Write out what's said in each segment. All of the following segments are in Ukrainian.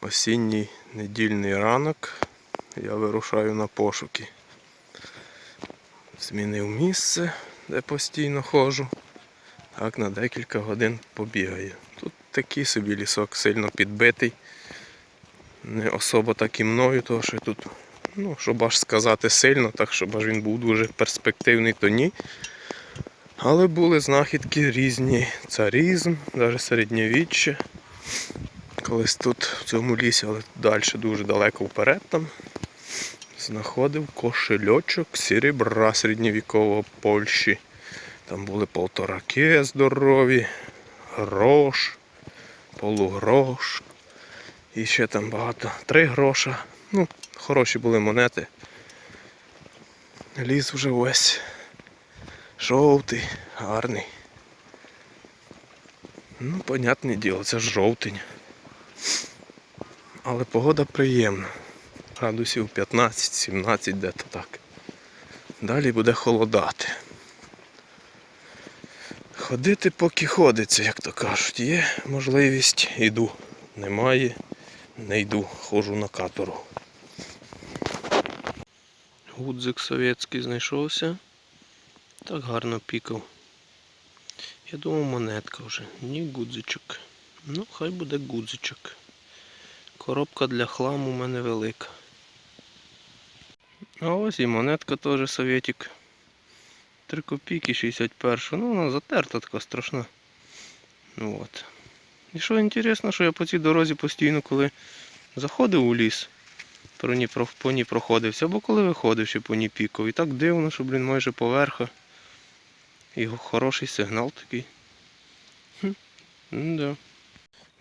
Осінній недільний ранок. Я вирушаю на пошуки. Змінив місце, де постійно ходжу. Так на декілька годин побігаю. Тут такий собі лісок сильно підбитий. Не особо так і мною, тому що тут, ну, щоб аж сказати сильно, так щоб аж він був дуже перспективний, то ні. Але були знахідки різні. Царізм, навіть середньовіччя. Колись тут, в цьому лісі, але далі дуже далеко вперед там, знаходив кошельочок серебра середньовікового Польщі. Там були полтораки здорові, грош, полугрош. І ще там багато. Три гроша. Ну, хороші були монети. Ліс вже весь жовтий, гарний. Ну, понятне діло, це жовтень. Але погода приємна. Градусів 15-17 де-то так. Далі буде холодати. Ходити поки ходиться, як то кажуть. Є можливість, йду. Немає, не йду, ходжу на катору. Гудзик совєтський знайшовся. Так гарно пікав. Я думав монетка вже. Ні гудзичок. Ну, хай буде гудзичок. Коробка для хламу у мене велика. А ось і монетка теж совєтик. 3 копійки 61. Ну, вона затерта така страшна. Ну от. І що інтересно, що я по цій дорозі постійно, коли заходив у ліс, про ній, по ній проходився, або коли виходив ще по ній пікав. І так дивно, що, блін, майже поверха. І хороший сигнал такий. Хм. Да.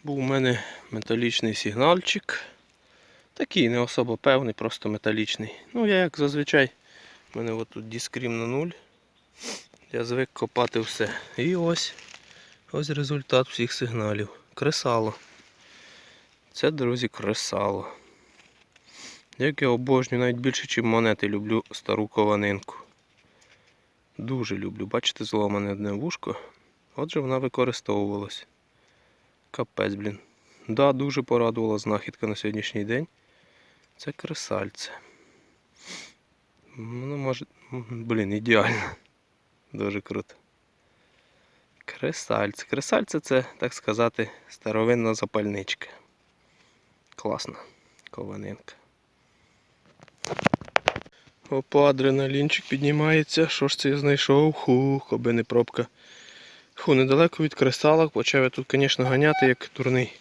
Був у мене металічний сигнальчик. Такий не особо певний, просто металічний. Ну, я як зазвичай, у мене тут діскрім на нуль. Я звик копати все. І ось ось результат всіх сигналів. Кресало. Це, друзі, кресало. Як я обожнюю, навіть більше, ніж монети, люблю стару кованинку. Дуже люблю. Бачите, зломане одне вушко. Отже, вона використовувалась. Капець, блін. Да, дуже порадувала знахідка на сьогоднішній день. Це кресальце. Ну, може, блін, ідеально. Дуже круто. Кресальце. Кресальце це, так сказати, старовинна запальничка. Класна кованинка. Опа, адреналінчик піднімається. Що ж це я знайшов? Хух, аби не пробка. Ху, недалеко від кресалок. Почав я тут, звісно, ганяти як дурний.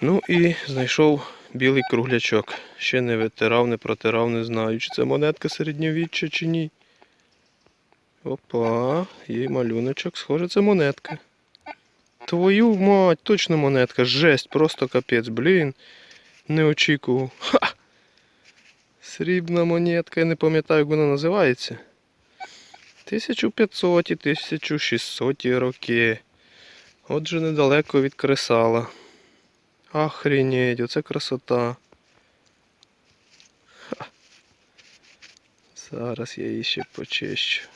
Ну і знайшов білий круглячок. Ще не витирав, не протирав, не знаю, чи це монетка середньовіччя чи ні. Опа, є малюночок, схоже, це монетка. Твою мать, точно монетка. Жесть, просто капець, блін. Не очікував. Ха! Срібна монетка, я не пам'ятаю, як вона називається. 1500 1600 роки. Отже, недалеко від кресала. Охренеть, оце красота. Зараз я її ще почищу.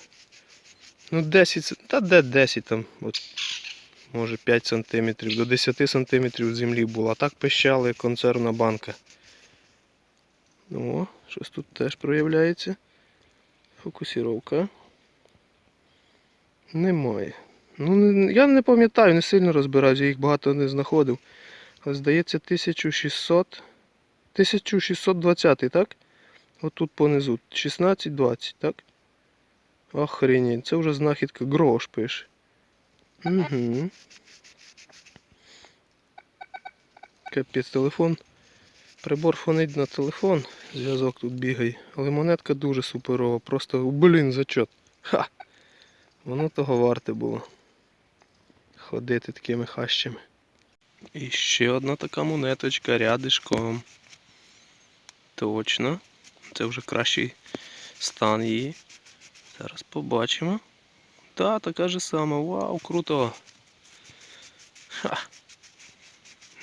Ну 10, ц- та де 10 там, от, може 5 сантиметрів, до 10 сантиметрів землі було. А так пищали консервна банка. Ну, щось тут теж проявляється. Фокусіровка. Немає. Ну, я не пам'ятаю, не сильно розбираюся, їх багато не знаходив. Здається 1600. 1620, так? Отут понизу. 16-20, так? Охренеть, це вже знахідка грош пише. Угу. Капець, телефон. Прибор фонить на телефон, зв'язок тут бігає, але монетка дуже суперова, просто блін зачот. Ха! Воно того варте було. Ходити такими хащами. І ще одна така монеточка рядишком. Точно. Це вже кращий стан її. Зараз побачимо. Та, така ж сама. Вау, круто. Ха.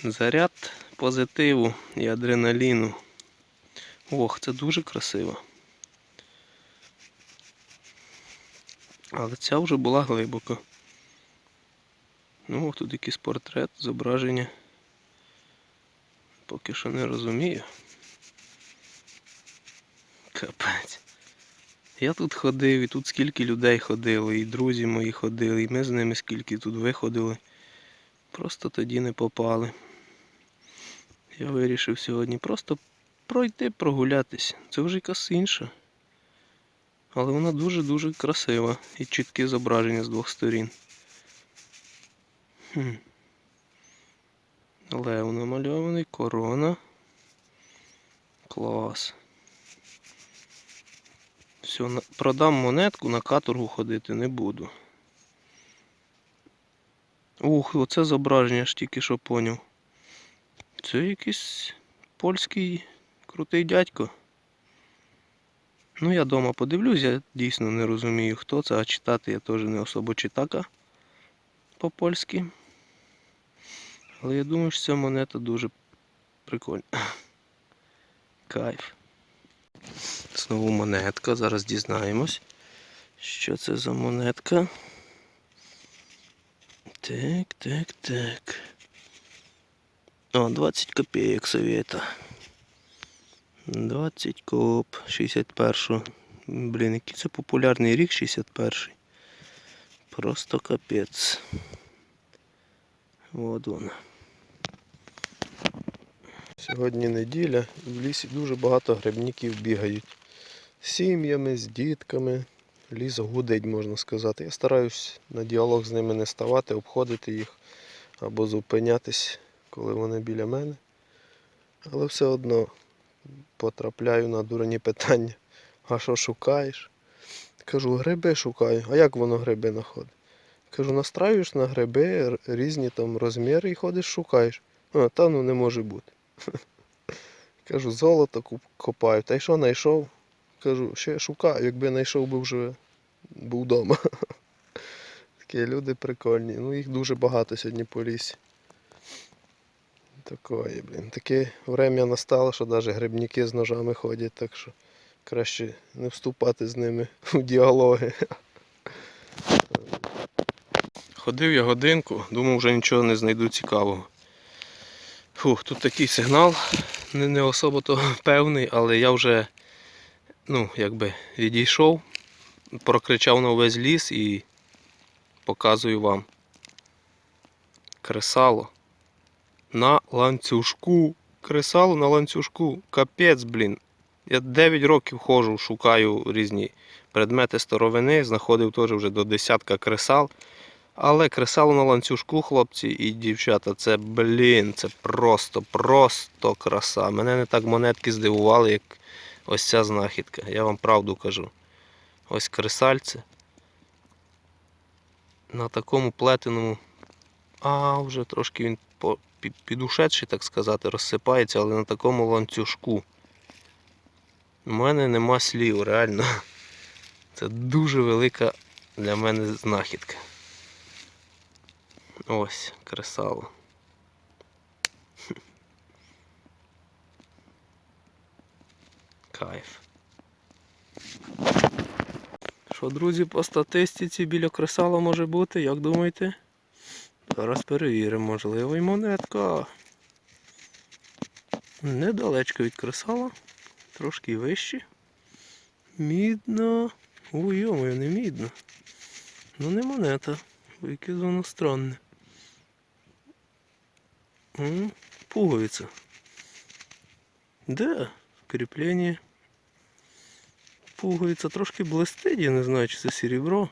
Заряд позитиву і адреналіну. Ох, це дуже красиво. Але ця вже була глибоко. Ну, тут якийсь портрет, зображення. Поки що не розумію. Капець. Я тут ходив, і тут скільки людей ходило, і друзі мої ходили, і ми з ними скільки тут виходили. Просто тоді не попали. Я вирішив сьогодні просто пройти, прогулятись. Це вже якась інша. Але вона дуже-дуже красива і чіткі зображення з двох сторін. Хм. Лев намальований, корона. Клас. Все, продам монетку, на каторгу ходити не буду. Ух, оце зображення ж тільки що поняв. Це якийсь польський крутий дядько. Ну, я дома подивлюсь, я дійсно не розумію, хто це, а читати я теж не особо читака по-польськи. Але я думаю, що ця монета дуже прикольна. Кайф. Знову монетка, зараз дізнаємось, що це за монетка. Так, так, так. О, 20 копійок совєта. 20 коп 61. Блін, який це популярний рік 61. Просто капець. От вона. Сьогодні неділя, і в лісі дуже багато грибників бігають. З сім'ями, з дітками. Ліс гудить, можна сказати. Я стараюсь на діалог з ними не ставати, обходити їх або зупинятись, коли вони біля мене. Але все одно потрапляю на дурні питання. А що шукаєш? Кажу, гриби шукаю. А як воно гриби знаходить? Кажу, настраюєш на гриби різні там розміри і ходиш шукаєш. А, та ну не може бути. Кажу, золото копаю. Та й що знайшов? Кажу, ще шукаю, якби знайшов би вже був вдома. Такі люди прикольні. Ну їх дуже багато сьогодні по лісі. Такої, блін. Таке время настало, що навіть грибники з ножами ходять, так що краще не вступати з ними у діалоги. Ходив я годинку, думав, вже нічого не знайду цікавого. Фух, тут такий сигнал, не, не особо то певний, але я вже ну, якби відійшов, прокричав на увесь ліс і показую вам. Кресало. На ланцюжку. Кресало на ланцюжку. Капець, блін. Я 9 років ходжу, шукаю різні предмети старовини, знаходив теж вже до десятка кресал. Але кресало на ланцюжку, хлопці і дівчата, це, блін, це просто, просто краса. Мене не так монетки здивували, як ось ця знахідка. Я вам правду кажу. Ось кресальце. На такому плетеному. А, вже трошки він підушедший, так сказати, розсипається, але на такому ланцюжку. У мене нема слів, реально. Це дуже велика для мене знахідка. Ось, кресало. Кайф. Що, друзі, по статистиці біля кресала може бути, як думаєте? Зараз перевіримо, можливо, і монетка. Недалечко від кресала, трошки вище. Мідна. Ой, йомою, не мідна. Ну не монета. Ой, Яке воно странне. Пуговиця. Да, кріплення. Пуговиця трошки блистить, я не знаю, чи це серебро.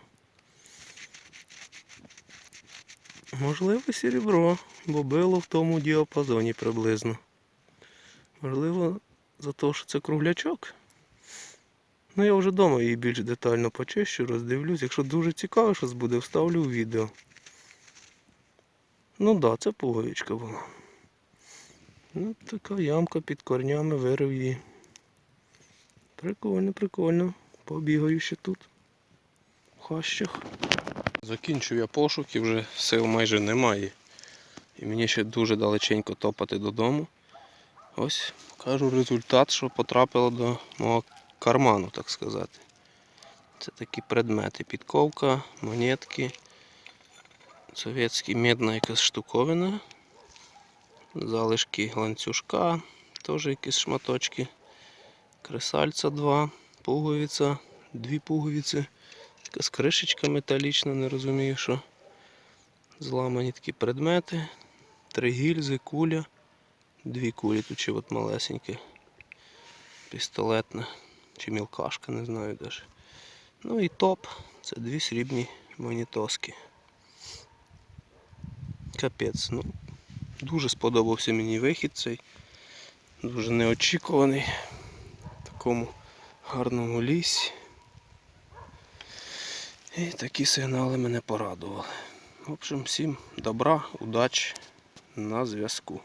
Можливо, серебро, бо било в тому діапазоні приблизно. Можливо, за те, що це круглячок. Ну, я вже вдома її більш детально почищу, роздивлюсь. Якщо дуже цікаво щось буде, вставлю в відео. Ну так, да, це пуговичка була. Ну, така ямка під корнями вирив її. Прикольно, прикольно. Побігаю ще тут. В хащах. Закінчив я пошуки, вже сил майже немає. І мені ще дуже далеченько топати додому. Ось кажу результат, що потрапило до мого карману, так сказати. Це такі предмети. Підковка, монетки, совєтська медна якась штуковина. Залишки ланцюжка, теж якісь шматочки. Кресальця два, пуговиця, дві пуговиці. Якась кришечка металічна, не розумію, що. Зламані такі предмети. Три гільзи, куля. Дві кулі тут чи от малесенькі. Пістолетна. Чи мілкашка, не знаю даже. Ну і топ. Це дві срібні монітоски. Капець. Ну, дуже сподобався мені вихід цей. Дуже неочікуваний. В такому гарному лісі. І такі сигнали мене порадували. В общем, всім добра, удачі, на зв'язку.